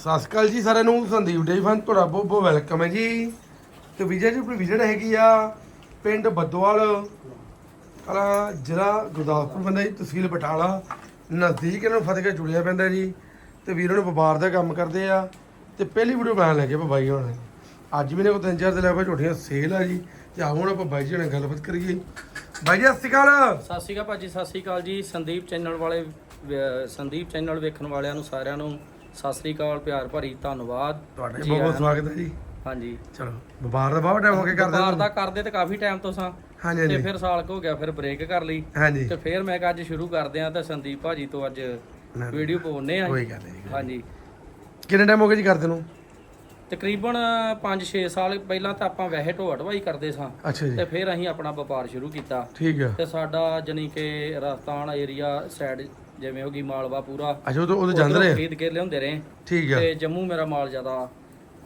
ਸਤਿ ਸ਼੍ਰੀ ਅਕਾਲ ਜੀ ਸਾਰਿਆਂ ਨੂੰ, ਸੰਦੀਪ ਡੇ ਫਨ, ਤੁਹਾਡਾ ਬਹੁਤ ਬਹੁਤ ਵੈਲਕਮ ਹੈ ਜੀ। ਤੇ ਵਿਜੇ ਜੀ ਆਪਣੀ ਵਿਜਟ ਹੈਗੀ ਆ ਪਿੰਡ ਬੱਦੋਵਾਲ, ਕਲਾ ਜ਼ਿਲ੍ਹਾ ਗੁਰਦਾਸਪੁਰ ਪੈਂਦਾ ਜੀ, ਤਹਿਸੀਲ ਬਟਾਲਾ, ਨਜ਼ਦੀਕ ਇਹਨਾਂ ਨੂੰ ਫਤਿਹਗੜ੍ਹ ਜੁੜਿਆ ਪੈਂਦਾ ਜੀ। ਤੇ ਵੀਰਾਂ ਨੂੰ ਵਪਾਰ ਦਾ ਕੰਮ ਕਰਦੇ ਆ, ਤੇ ਪਹਿਲੀ ਵੀਡੀਓ ਬਣਾਉਣ ਲੱਗੇ ਆਪਾਂ ਬਾਈ ਹੁਣ। ਅੱਜ ਵੀ ਨੇ ਕੋ ਤਿੰਨ ਚਾਰ ਦਿਨ ਆਪਾਂ ਝੋਟੀਆਂ ਸੇਲ ਆ ਜੀ। ਤੇ ਆਓ ਹੁਣ ਆਪਾਂ ਬਾਈ ਜੀ ਨਾਲ ਗੱਲਬਾਤ ਕਰੀਏ। ਬਾਈ ਜੀ, ਸਤਿ ਸ਼੍ਰੀ ਅਕਾਲ। ਸਤਿ ਸ਼੍ਰੀ ਅਕਾਲ ਭਾਜੀ, ਸਤਿ ਸ਼੍ਰੀ ਅਕਾਲ ਜੀ। ਸੰਦੀਪ ਚੈਨਲ ਵਾਲੇ ਸੰਦੀਪ ਚੈਨਲ ਵੇਖਣ ਵਾਲਿਆਂ ਨੂੰ ਸਾਰਿਆਂ ਨੂੰ। ਸਤਿ ਸ਼੍ਰੀ ਅਕਾਲ ਪਿਆਰ ਭਰੀ ਧੰਨਵਾਦ। ਤੁਹਾਡਾ ਜੀ ਬਹੁਤ ਸਵਾਗਤ ਹੈ ਜੀ। ਹਾਂਜੀ। ਚਲੋ ਵਪਾਰ ਦਾ ਬਹੁਤ ਟਾਈਮ ਹੋ ਗਿਆ ਕਰਦੇ ਵਪਾਰ ਦਾ। ਕਰਦੇ ਤੇ ਕਾਫੀ ਟਾਈਮ ਤੋਂ ਸਾਂ। ਹਾਂਜੀ ਤੇ ਫਿਰ ਸਾਲ ਕੁ ਹੋ ਗਿਆ ਫਿਰ ਬ੍ਰੇਕ ਕਰ ਲਈ। ਹਾਂਜੀ। ਤੇ ਫਿਰ ਮੈਂ ਅੱਜ ਸ਼ੁਰੂ ਕਰਦੇ ਆਂ ਤੇ ਸੰਦੀਪ ਭਾਜੀ ਤੋਂ ਅੱਜ ਵੀਡੀਓ ਪਾਉਨੇ ਆ ਕੋਈ ਗੱਲ ਨਹੀਂ ਹਾਂਜੀ। ਕਿੰਨੇ ਟਾਈਮ ਹੋ ਗਿਆ ਜੀ ਕਰਦੇ ਨੂੰ? ਤਕਰੀਬਨ 5-6 ਸਾਲ ਪਹਿਲਾਂ ਤਾਂ ਆਪਾਂ ਵੈਸੇ ਢੋਆ ਢਵਾਈ ਕਰਦੇ ਸਾਂ। ਤੇ ਫਿਰ ਅਸੀਂ ਆਪਣਾ ਵਪਾਰ ਸ਼ੁਰੂ ਕੀਤਾ। ਠੀਕ ਆ। ਤੇ ਸਾਡਾ ਜਾਣੀ ਕਿ ਰਾਜਸਥਾਨ ਏਰੀਆ ਸਾਈਡ ਜਿਵੇਂ ਹੋ ਗਈ ਮਾਲਵਾ ਪੂਰਾ। ਅੱਛਾ ਉਹ ਤਾਂ ਉਹਦੇ ਜਾਂਦੇ ਰਹੇ? ਖਰੀਦ ਕੇ ਲਿਆਉਂਦੇ ਰਹੇ। ਠੀਕ ਆ। ਤੇ ਜੰਮੂ ਮੇਰਾ ਮਾਲ ਜ਼ਿਆਦਾ।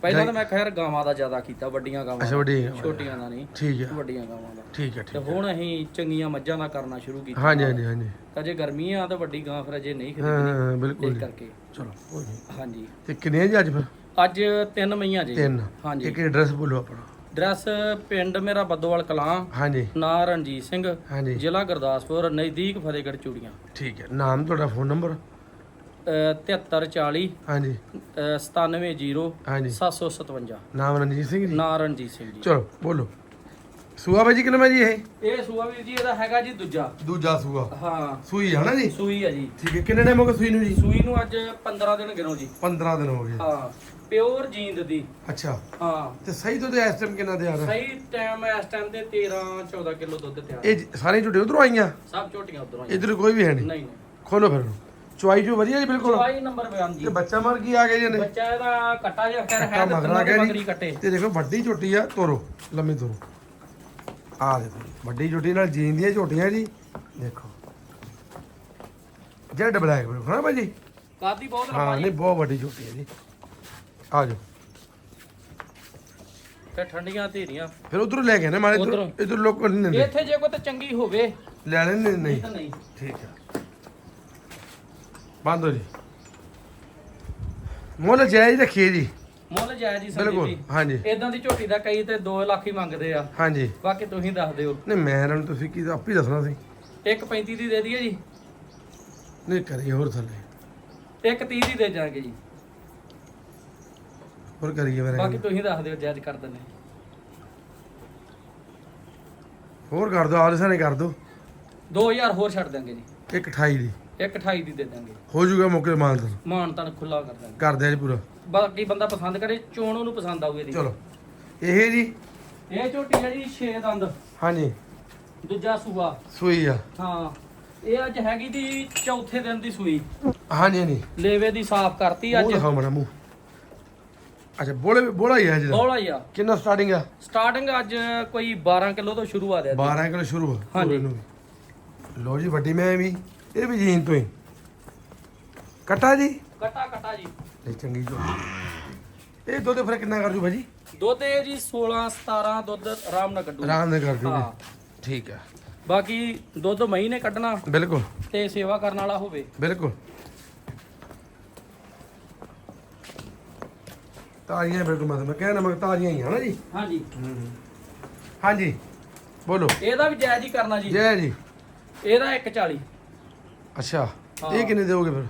ਪਹਿਲਾਂ ਤਾਂ ਮੈਂ ਖੈਰ ਗਾਵਾਂ ਦਾ ਜ਼ਿਆਦਾ ਕੀਤਾ ਵੱਡੀਆਂ ਗਾਵਾਂ ਅੱਛਾ ਦਾ। ਵੱਡੀ ਛੋਟੀਆਂ ਦਾ ਨਹੀਂ ਠੀਕ ਆ। ਵੱਡੀਆਂ ਗਾਵਾਂ ਦਾ। ਠੀਕ ਆ ਤੇ ਠੀਕ ਹੁਣ ਅਸੀਂ ਚੰਗੀਆਂ ਮੱਝਾਂ ਦਾ ਕਰਨਾ ਸ਼ੁਰੂ ਕੀਤਾ। ਹਾਂਜੀ ਹਾਂਜੀ ਹਾਂਜੀ। ਤਾਂ ਜੇ ਗਰਮੀ ਆ ਤਾਂ ਵੱਡੀ ਗਾਂ ਫਿਰ ਅਜੇ ਨਹੀਂ ਖਰੀਦਣੀ। ਹਾਂ ਬਿਲਕੁਲ ਇਸ। ਕਰਕੇ। ਚਲੋ ਕੋਈ ਨਹੀਂ ਹਾਂਜੀ। ਤੇ ਕਿੰਨੇ ਜੀ ਅੱਜ ਫਿਰ? ਅੱਜ ਤਿੰਨ ਮਈਆਂ ਜੀ। ਤਿੰਨ। ਹਾਂਜੀ। ਇੱਕ ਐਡਰੈਸ ਬੋਲੋ ਆਪਣਾ। ਡਰੈਸ ਪਿੰਡ ਮੇਰਾ ਬੱਦੋਵਾਲ ਕਲਾਂ ਹਾਂਜੀ। ਨਾਂ ਰਣਜੀਤ ਸਿੰਘ ਹਾਂਜੀ। ਜ਼ਿਲ੍ਹਾ ਗੁਰਦਾਸਪੁਰ ਨਜ਼ਦੀਕ ਫਤਿਹਗੜ੍ਹ ਚੂੜੀਆਂ। ਠੀਕ ਹੈ। ਨਾਮ ਤੁਹਾਡਾ ਫੋਨ ਨੰਬਰ? ਅਹ 7340 ਹਾਂਜੀ। ਅਹ 9707 ਹਾਂਜੀ। 757 ਨਾਮ ਰਣਜੀਤ ਸਿੰਘ ਜੀ? ਨਾਂ ਰਣਜੀਤ ਸਿੰਘ ਜੀ। ਚਲੋ ਬੋਲੋ। ਸੂਆ ਬਾਈ ਜੀ ਕਿੰਨਾ ਜੀ ਇਹ? ਇਹ ਸੂਆ ਵੀਰ ਜੀ ਇਹਦਾ ਹੈਗਾ ਜੀ ਦੂਜਾ। ਦੂਜਾ ਸੂਆ। ਹਾਂ। ਸੂਈ ਹੈ ਨਾ ਜੀ? ਸੂਈ ਆ ਜੀ। ਠੀਕ ਹੈ। ਕਿੰਨੇ ਟਾਈਮ ਹੋ ਗਿਆ ਸੂਈ ਨੂੰ ਜੀ? ਸੂਈ ਨੂੰ ਅੱਜ 15 ਦਿਨ ਗਿਣੋ ਜੀ। 15 ਦਿਨ ਹੋ ਗਏ। ਹਾਂ। ਪਿਓਰ ਜੀਂਦ ਦੀ। ਅੱਛਾ। ਹਾਂ। ਤੇ ਸਹੀ ਦੁੱਧ ਇਸ ਟਾਈਮ ਕਿੰਨਾ ਤਿਆਰ ਹੈ ਸਹੀ ਟਾਈਮ ਇਸ ਟਾਈਮ ਤੇ 13 14 ਕਿਲੋ ਦੁੱਧ ਤਿਆਰ ਇਹ ਸਾਰੀਆਂ ਝੁੱਟੇ ਉਧਰੋਂ ਆਈਆਂ? ਸਭ ਝੋਟੀਆਂ ਉਧਰੋਂ ਇਧਰ ਕੋਈ ਵੀ ਹੈ ਨਹੀਂ? ਨਹੀਂ ਨਹੀਂ। ਖੋਲੋ ਫਿਰ। ਚੁਆਈ ਜੋ ਵਧੀਆ ਜੀ ਬਿਲਕੁਲ। ਚਵਾਈ ਨੰਬਰ ਬਿਆਨ ਜੀ। ਤੇ ਬੱਚਾ ਮਰ ਕੀ ਆ ਗਿਆ ਜੀ ਨੇ ਬੱਚਾ ਇਹਦਾ ਕੱਟਾ ਜਿਹਾ ਖੈਰ ਕੱਟਾ ਹੈ ਤੇ ਜੀ। ਕੱਟੇ। ਤੇ ਦੇਖੋ ਵੱਡੀ ਝੋਟੀ ਆ ਤੋਰੋ ਲੰਮੀ ਤੋਰੋ। ਆ ਦੇਖੋ ਵੱਡੀ ਝੋਟੀ ਨਾਲ ਜੀਨ ਦੀਆਂ ਝੋਟੀਆਂ ਜੀ। ਦੇਖੋ। ਜੈਡ ਬਲੈਕ ਬਿਲਕੁਲ ਹਾਂ ਭਾਜੀ ਕਾਦੀ ਬਹੁਤ ਹਾਂ ਲੰਮਾ ਨਹੀਂ ਜੀ ਬਹੁਤ ਵੱਡੀ ਝੋਟੀ ਹੈ ਜੀ। ਆ ਜਾਓ। ਤੇ ਠੰਡੀਆਂ ਧੀਰੀਆਂ। ਫਿਰ ਉਧਰੋਂ ਲੈ ਕੇ ਨਾ ਮਾਰੇ ਇਧਰ। ਉੱਧਰੋਂ। ਇਧਰ ਲੋਕ ਨਹੀਂ ਦਿੰਦੇ ਇੱਥੇ ਜੇ ਕੋਈ ਤਾਂ ਚੰਗੀ ਹੋਵੇ। ਲੈ ਲੈਣੇ ਨਹੀਂ। ਨਹੀਂ ਤਾਂ ਨਹੀਂ। ਠੀਕ ਹੈ ਬੰਦ ਹੋ ਜੀ। ਮੁੱਲ ਜਾਇਜ਼ ਰੱਖੀਏ ਜੀ। ਮੁੱਲ ਜਾਇਜ਼ ਜੀ ਸੰਦੀਪ ਬਿਲਕੁਲ। ਜੀ। ਹਾਂਜੀ। ਇਦਾਂ ਦੀ ਝੋਟੀ ਦਾ ਕਈ ਤੇ 2 ਲੱਖ ਹੀ ਮੰਗਦੇ ਆ। ਹਾਂਜੀ। ਬਾਕੀ ਤੁਸੀਂ ਦੱਸ ਦਿਓ। ਨਹੀਂ ਮੈਂ ਇਹਨਾਂ ਨੂੰ ਤੁਸੀਂ ਕੀ ਆਪੇ ਹੀ ਦੱਸਣਾ ਸੀ। ਇੱਕ 35 ਦੀ ਦੇ ਦਈਏ ਜੀ। ਨਹੀਂ ਕਰੀਏ ਹੋਰ ਥੱਲੇ। ਇੱਕ 30 ਦੀ ਦੇ ਜਾਾਂਗੇ ਜੀ। ਹੋਰ ਕਰੀਏ ਮੇਰੇ ਬਾਕੀ ਤੁਸੀਂ ਦੱਸ ਦਿਓ ਜਾਇਜ਼ ਕਰ ਦਿੰਦੇ ਹੋਰ ਕਰ ਦੋ ਆਲਸਾ ਨੇ ਕਰ ਦੋ। 2000 ਹੋਰ ਛੱਡ ਦਾਂਗੇ ਜੀ। ਇੱਕ 28 ਦੀ। ਇੱਕ 28 ਦੀ ਦੇ ਦਾਂਗੇ ਹੋ ਜਾਊਗਾ ਮੌਕੇ ਮਾਨ ਤਾਂ ਮਾਨ ਤਾਂ ਖੁੱਲਾ ਕਰ ਦਾਂਗੇ ਕਰ ਦਿਆ ਜੀ ਪੂਰਾ। ਬਾਕੀ ਬੰਦਾ ਪਸੰਦ ਕਰੇ ਚੋਣ ਉਹਨੂੰ ਪਸੰਦ ਆਊਗੀ ਇਹਦੀ। ਚਲੋ। ਇਹ ਜੀ? ਇਹ ਝੋਟੀ ਹੈ ਜੀ 6 ਦੰਦ। ਹਾਂਜੀ। ਦੂਜਾ ਸੂਆ। ਸੂਈ ਆ। ਹਾਂ। ਇਹ ਅੱਜ ਹੈਗੀ ਦੀ ਚੌਥੇ ਦਿਨ ਦੀ ਸੂਈ। ਹਾਂਜੀ ਹਾਂਜੀ। ਲੇਵੇ ਦੀ ਸਾਫ਼ ਕਰਤੀ ਅੱਜ। ਦਿਖਾਓ ਮੜਾ ਮੂੰਹ। ਅੱਛਾ ਬੋਲੇ ਬੋਲਾ ਹੀ ਹੈ ਜਿਹੜਾ ਬੋਲਾ ਹੀ ਆ। ਕਿੰਨਾ ਸਟਾਰਟਿੰਗ ਆ? ਸਟਾਰਟਿੰਗ ਅੱਜ ਕੋਈ 12 ਕਿਲੋ ਤੋਂ ਸ਼ੁਰੂ ਆ ਦੇ 12 ਕਿਲੋ ਸ਼ੁਰੂ ਹਾਂਜੀ। ਲਓ ਜੀ ਵੱਡੀ ਮੈਂ ਵੀ ਇਹ ਵੀ ਜੀਨ ਤੋਂ ਹੀ। ਕਟਾ ਜੀ? ਕਟਾ ਕਟਾ ਜੀ। ਇਹ ਚੰਗੀ ਜੋ। ਇਹ ਦੁੱਧ ਫਿਰ ਕਿੰਨਾ ਕਰ ਜੂ ਭਾਜੀ? ਦੁੱਧ ਇਹ ਜੀ 16 17 ਦੁੱਧ ਆਰਾਮ ਨਾਲ ਕੱਢੂ। ਆਰਾਮ ਨਾਲ ਕਰ ਹਾਂ। ਜੂਗੇ ਠੀਕ ਆ। ਬਾਕੀ ਦੁੱਧ ਮਹੀਂ ਨੇ ਕੱਢਣਾ ਬਿਲਕੁਲ। ਤੇ ਸੇਵਾ ਕਰਨ ਵਾਲਾ ਹੋਵੇ। ਬਿਲਕੁਲ। ਤਾਜ਼ੀਆਂ ਬਿਲਕੁਲ ਮੈਂ ਮੈਂ ਕਹਿਣਾ ਮੈਂ ਤਾਜ਼ੀਆਂ ਹੀ ਆ ਨਾ ਜੀ। ਹਾਂਜੀ। ਹਾਂਜੀ ਬੋਲੋ। ਇਹਦਾ ਵੀ ਜਾਇਜ਼ ਹੀ ਕਰਨਾ ਜੀ। ਜੈ ਜੀ। ਇਹਦਾ 140 ਅੱਛਾ ਹਾਂ। ਇਹ ਕਿੰਨੇ ਦੇਵੋਗੇ ਫਿਰ?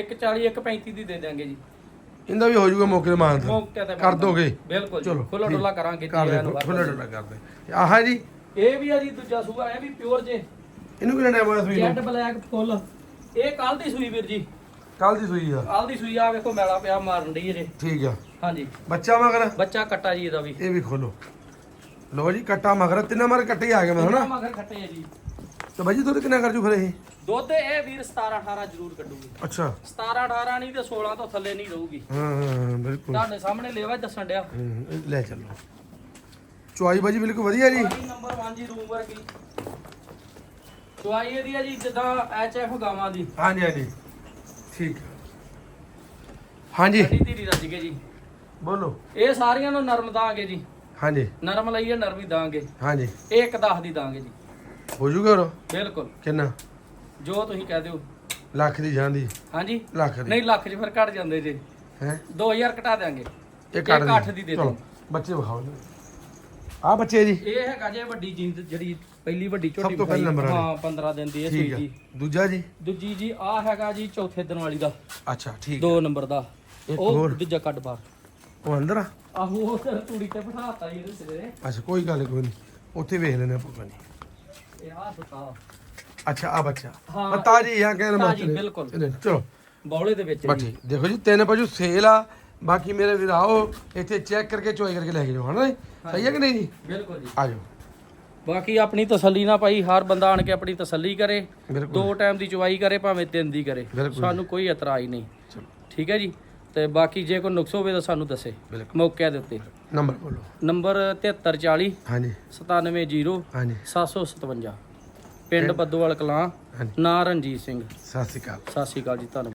140 135 ਦੀ ਦੇ ਦਾਂਗੇ ਜੀ। ਇਹਦਾ ਵੀ ਹੋ ਜਾਊਗਾ ਮੌਕੇ ਤੇ ਮਾਨ ਮੌਕੇ ਤੇ ਕਰ ਦੋਗੇ? ਬਿਲਕੁਲ ਜੀ। ਚਲੋ ਖੁੱਲਾ ਠੀਕ। ਡੁੱਲਾ ਕਰਾਂਗੇ ਕਰ ਜੀ ਦੇ ਐਨ ਵਾਰ ਖੁੱਲਾ ਡੁੱਲਾ ਕਰ ਦੇ ਆਹ ਜੀ। ਇਹ ਵੀ ਆ ਜੀ ਦੂਜਾ ਸੂਆ ਇਹ ਵੀ ਪਿਓਰ ਜੇ। ਇਹਨੂੰ ਕਿੰਨਾ ਟਾਈਮ ਹੋਇਆ ਸੂਈ ਜੈਡ ਨੂੰ? ਬਲੈਕ ਫੁੱਲ। ਇਹ ਕੱਲ ਦੀ ਸੂਈ ਵੀਰ ਜੀ। ਕੱਲ ਦੀ ਸੂਈ ਆ। ਕੱਲ ਦੀ ਸੂਈ ਆ ਵੇਖੋ ਮੈਲਾ ਪਿਆ ਮਾਰਨ ਡਈ ਜੇ ਠੀਕ ਆ। ਹਾਂਜੀ। ਬੱਚਾ ਮਗਰ? ਬੱਚਾ ਕੱਟਾ ਜੀ ਇਹਦਾ ਵੀ। ਇਹ ਵੀ ਖੋਲੋ। ਲੋ ਜੀ ਕੱਟਾ ਮਗਰ ਤਿੰਨਾਂ ਮਗਰ ਕੱਟੇ ਆ ਗਏ ਮੈਂ ਹਨਾ? ਮਗਰ ਖੱਟੇ ਆ ਜੀ। ਤੇ ਬਾਜੀ ਦੁੱਧ ਕਿੰਨਾ ਕਰ ਜੂ ਫਿਰ ਇਹ? ਦੁੱਧ ਇਹ ਵੀਰ 17 18 ਜ਼ਰੂਰ ਕੱਢੂਗੀ। ਅੱਛਾ। 17 18 ਨਹੀਂ ਤੇ 16 ਤੋਂ ਥੱਲੇ ਨਹੀਂ ਰਹੂਗੀ। ਹਾਂ ਹਾਂ ਬਿਲਕੁਲ। ਤੁਹਾਡੇ ਸਾਹਮਣੇ ਲੈਵਾ ਦੱਸਣ ਡਿਆ। ਹੂੰ, ਇਹ ਲੈ ਚੱਲੋ। ਚੁਆਈ ਬਾਜੀ ਬਿਲਕੁਲ ਵਧੀਆ ਜੀ। ਚੁਆਈ ਨੰਬਰ 1 ਜੀ ਰੂਮ ਵਰਗੀ। ਚੁਆਈ ਇਹਦੀ ਆ ਜੀ ਜਿੱਦਾਂ ਐਚ ਐਫ ਗਾਵਾਂ ਦੀ। ਹਾਂਜੀ ਹਾਂਜੀ। ਠੀਕ। ਹਾਂਜੀ। ਅੱਡੀ ਧੀਰੀ ਰੱਜ ਕੇ ਜੀ। ਬੋਲੋ। ਇਹ ਸਾਰੀਆਂ ਨੂੰ ਨਰਮ ਦਾਂਗੇ ਜੀ। ਹਾਂਜੀ। ਨਰਮ ਲਈਏ ਨਰਮ ਦਾਂਗੇ। ਹਾਂਜੀ। ਇਹ ਇੱਕ 10 ਦੀ ਦਾਂਗੇ ਜੀ। ਹੋ ਜੂਗਾ ਹੋਰ ਬਿਲਕੁਲ। ਕਿੰਨਾ? ਜੋ ਤੁਸੀਂ ਕਹਿ ਦਿਓ। ਲੱਖ ਦੀ ਜਾਂਦੀ ਹਾਂਜੀ। ਲੱਖ ਦੀ। ਨਹੀਂ ਲੱਖ 'ਚ ਫਿਰ ਘਟ ਜਾਂਦੇ ਜੇ। ਹੈ? 2000 ਘਟਾ ਇਹ ਕੱਢ ਇੱਕ ਅੱਠ ਦੀ ਦੇ ਦਿਓ। ਬੱਚੇ ਵਿਖਾਓ ਜੀ। ਆ ਬੱਚੇ ਜੀ। ਇਹ ਹੈਗਾ ਜੇ ਵੱਡੀ ਜਿੰਦ ਜਿਹੜੀ ਪਹਿਲੀ ਵੱਡੀ ਝੋਟੀ ਸਭ ਤੋਂ ਪਹਿਲੇ ਵਿਖਾਈ। ਨੰਬਰ ਵਾਲੀ। ਹਾਂ 15 ਦਿਨ ਦੀ ਇਹ ਸੂਈ ਠੀਕ ਹੈ ਜੀ। ਦੂਜਾ ਜੀ? ਦੂਜੀ ਜੀ ਆ ਹੈਗਾ ਜੀ ਚੌਥੇ ਦਿਨ ਵਾਲੀ ਦਾ। ਅੱਛਾ ਠੀਕ 2 ਨੰਬਰ ਦਾ। ਇੱਕ ਉਹ ਹੋਰ। ਦੂਜਾ ਕੱਢ ਬਾਹਰ ਉਹ ਅੰਦਰ ਆ? ਆਹੋ ਉਹ ਤਾਂ ਤੂੜੀ ਤੇ ਬਿਠਾਤਾ ਜੀ ਇਹਦੇ ਸਿਰੇ। ਅੱਛਾ ਕੋਈ ਗੱਲ ਕੋਈ ਨਹੀਂ ਉੱਥੇ ਵੇਖ ਲੈਣੇ ਆਪਾਂ ਕੋਈ ਨਹੀਂ ਇਹ ਆ ਸੁਤਾ ਅੱਛਾ ਆ ਬੱਚਾ। ਹਾਂ, ਹਾਂ ਤਾਜੀ ਆ ਕਹਿੰਦੇ ਤਾਜ਼ੀ, ਮਾਸਟਰ ਬਿਲਕੁਲ। ਚਲੋ। ਬੌਲੇ ਦੇ ਵਿੱਚ ਬਸ ਠੀਕ ਦੇਖੋ ਜੀ ਤਿੰਨ ਪਸ਼ੂ ਸੇਲ ਆ। ਬਾਕੀ ਮੇਰੇ ਵੀਰ ਆਓ ਇੱਥੇ ਚੈੱਕ ਕਰਕੇ ਚੋਈ ਕਰਕੇ ਲੈ ਕੇ ਜਾਓ ਹਨਾ ਜੀ? ਸਹੀ ਹੈ ਕਿ ਨਹੀਂ ਜੀ? ਬਿਲਕੁਲ ਜੀ। ਆ ਜਾਓ। ਬਾਕੀ ਆਪਣੀ ਤਸੱਲੀ ਨਾ ਭਾਈ ਹਰ ਬੰਦਾ ਆਣ ਕੇ ਆਪਣੀ ਤਸੱਲੀ ਕਰੇ। ਬਿਲਕੁਲ ਦੋ ਟਾਈਮ ਦੀ ਚਵਾਈ ਕਰੇ ਭਾਵੇਂ ਤਿੰਨ ਦੀ ਕਰੇ। ਬਿਲਕੁਲ। ਸਾਨੂੰ ਕੋਈ ਇਤਰਾਜ਼ ਨਹੀਂ। ਚਲੋ। ਠੀਕ ਹੈ ਜੀ? ਤੇ ਬਾਕੀ ਜੇ ਕੋਈ ਨੁਕਸ ਹੋਵੇ ਤਾਂ ਸਾਨੂੰ ਦੱਸੇ। ਬਿਲਕੁਲ। ਮੌਕੇ ਦੇ ਉੱਤੇ। ਨੰਬਰ ਬੋਲੋ। ਨੰਬਰ 7340 ਹਾਂਜੀ। 970 ਹਾਂਜੀ। 757 ਪਿੰਡ ਬੱਦੋਵਾਲ ਕਲਾਂ ਹਾਂਜੀ। ਨਾਂ ਰਣਜੀਤ ਸਿੰਘ। ਸਤਿ ਸ਼੍ਰੀ ਅਕਾਲ। ਸਤਿ ਸ਼੍ਰੀ ਅਕਾਲ ਜੀ ਧੰਨਵਾਦ।